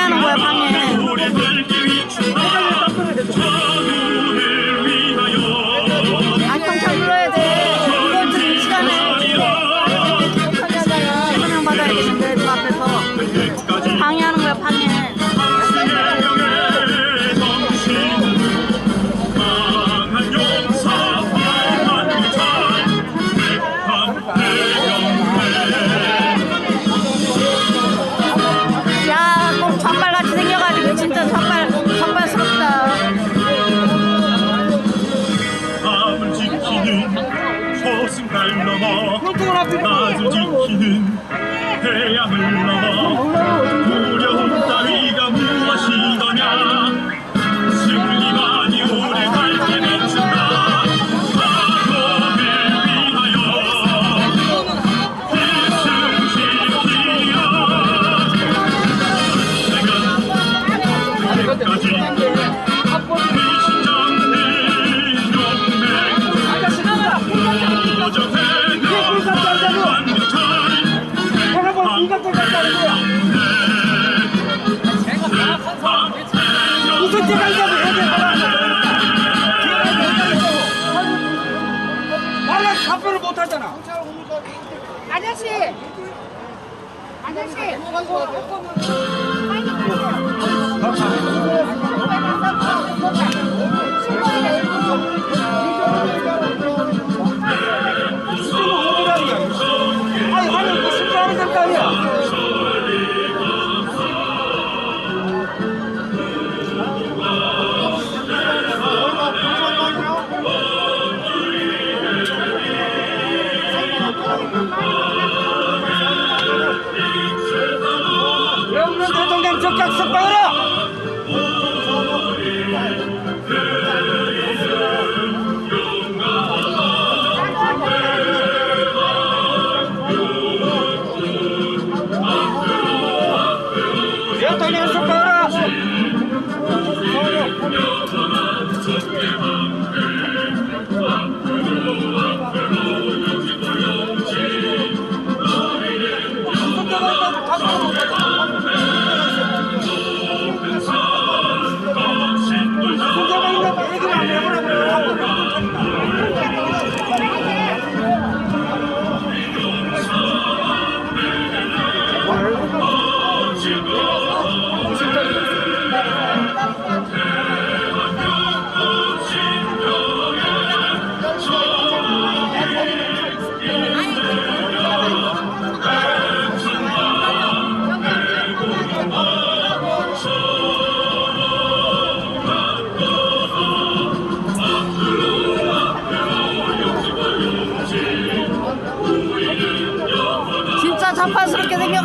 방해하는 거야 방해. 태양을 넘어 두려움 따위가 무엇이더냐? 승리만이 우리 밝게 비춘다. 한국을 위하여 필승시키리라 내가 끝까지 답변을 못 하잖아. 아저씨! 아저씨! 무슨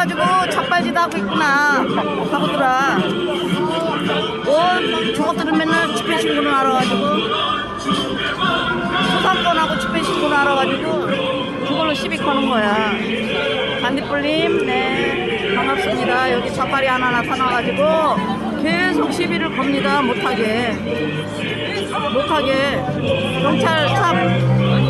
생겨가지고 자빨지도 하고 있구나. 바보들아. 뭐 저것들은 맨날 집회 신고를 하러 가지고 소상권하고 집회 신고를 하러 가지고 그걸로 시비 거는 거야. 반딧불님, 네 반갑습니다. 여기 자빨이 하나 나타나가지고 계속 시비를 겁니다. 못하게 못하게 경찰 차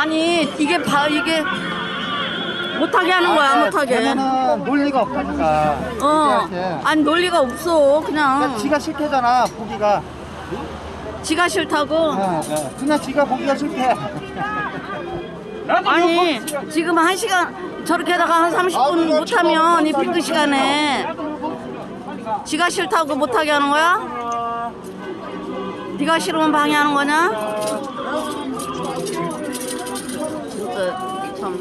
아니 이게 봐 이게 못하게 하는 거야 못하게 되면은 논리가 없다니까. 어. 아니 논리가 없어 그냥 그러니까 지가 싫대잖아, 보기가. 지가 싫다고 어, 어. 그냥 지가 보기가 싫대. 아니 지금 한 시간 저렇게 하다가 한 30분 못하면 이 피크 시간에 지가 싫다고 못하게 하는 거야? 네가 싫으면 방해하는 거냐? 진짜 참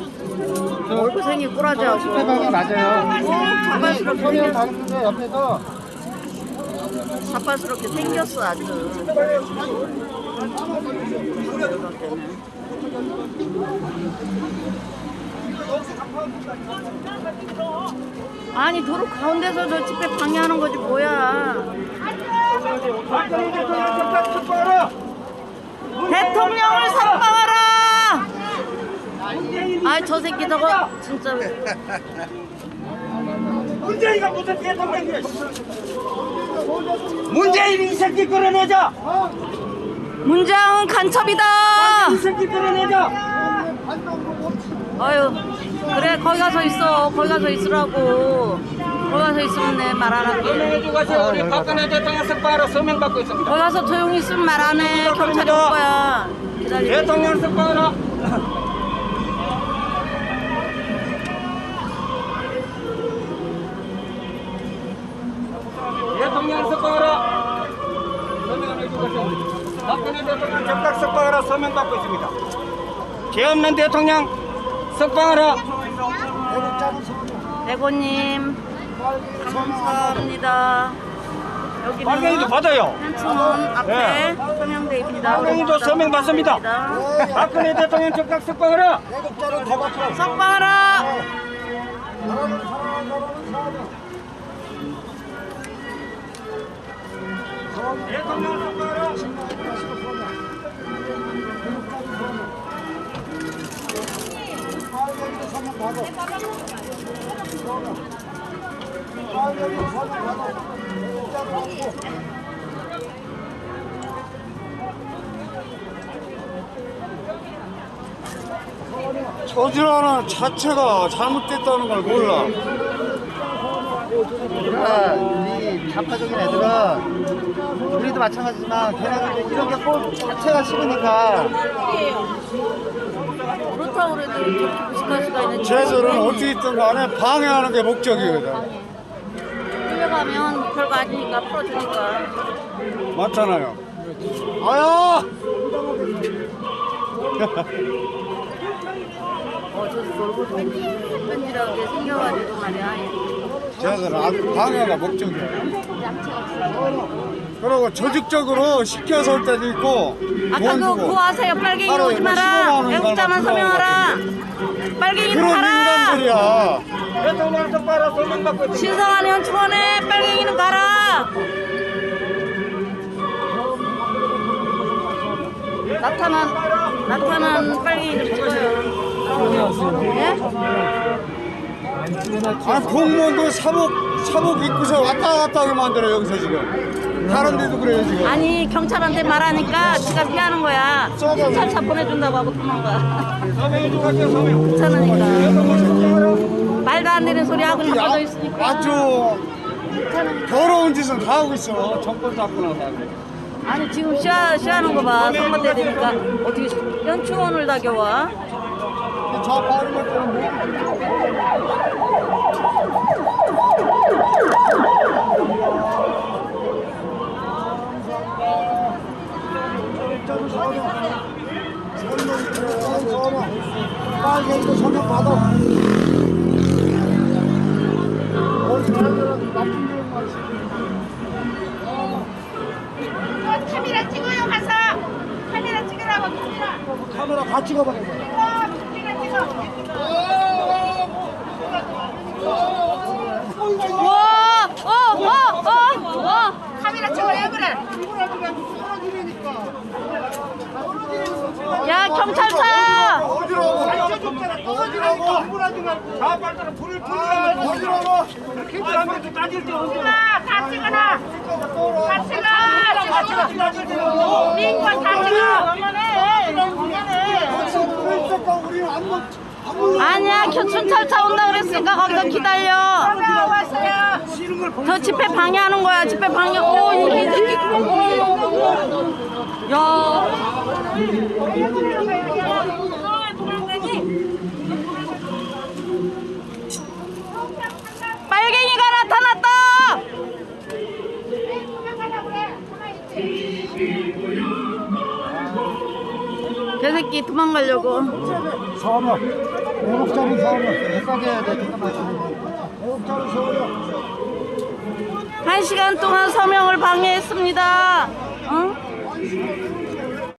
얼굴 생긴 꾸라지하고. 대박이 맞아요. 어, 자발스럽게 소리를 생겼, 다루는데 옆에서. 자발스럽게 생겼어 아주. 아니 도로 가운데서 저 집회 방해하는 거지 뭐야 아이 저 새끼 저거 진짜 문재인이가 무슨 대통령이야? 문재인이 이 새끼 끌어내자. 문재인 간첩이다 이 새끼 끌어내자. 아유 그래 거기 가서 있어 거기 가서 있으라고 거기 가서 있으면 내말 안 할게 서명해주고 가세요. 우리 박근혜 대통령 석방하라 서명 받고 있습니다. 거기 가서 조용히 있으면 말 안 해 경찰이 올 거야 기다려 대통령 석방하라. 박근혜 대통령 즉각 석방하라 서명 받고 있습니다. 죄 없는 대통령 석방하라. 대고님 감사합니다 여기는 받아요. 한층원 앞에 네. 서명돼 있습니다 빨갱이도 서명 받습니다. 박근혜 대통령 즉각 석방하라. 석방하라 저지라는 자체가 잘못됐다는 걸 몰라. 그러니까 이 좌파적인 애들은 우리도 마찬가지지만 걔네들도 이런 게꼴 자체가 싫으니까 그렇다고 그래도 저렇게 무식할 수가 있는 쟤들은 어떻게 있든 간에 방해하는 게 목적이거든. 끌려가면 별거 아니니까 풀어주니까 맞잖아요. 아야! 어저 놀고 끈질하게 생겨가지고 말이야 아주 방해가 목적이야. 그리고 조직적으로 시켜서 올 때도 있고, 아까 돈그 주고. 구하세요 빨갱이 하루에 오지 뭐 15만 마라 원 애국자만 달라고 서명하라 빨갱이는 그런 가라 인간들이야. 대통령 받고. 신성한 현충원에 빨갱이는 가라 나타난 나타난 빨갱이들 죽어요 예? 아, 공무원도 사복, 사복 입고서 왔다 갔다 하게 만들어, 여기서 지금. 다른 데도 그래요, 지금. 아니 경찰한테 말하니까 지가 피하는 거야? 경찰차 보내준다고 하고 도망가. 귀찮으니까. 말도 안 되는 소리 하고 잡아져 있으니까. 아주 더러운 짓은 다 하고 있어. 정권 잡고 나서. 아니 지금 쉬하, 쉬하는 거 봐. 선거 때 되니까. 어떻게 연충원을 다 겨와? 저 빠른 것 때문에 받아 어디 사람들은 나쁜 일만 또 카메라 찍어요 가서 카메라 찍으라고 카메라 카메라 다 어, 카메라 찍어 와! 어! 어! 어! 어! 카메라 찍으래 그래 야 경찰차! 좌빨들은 불을 불리하면 캠프하면서 따질 때 언제 다, 다 찍어놔 다 찍어 찍어 찍어 민권 다 찍어 아니야 교춘찰차 온다 그랬으니까 거기서 기다려. 왔어요 저 집회 방해하는 거야. 집회 방해. 오 이게 야 저 새끼 도망가려고. 서명 애국자는 서명 헷갈게 해야 돼 애국자는 서명 한 시간 동안 서명을 방해했습니다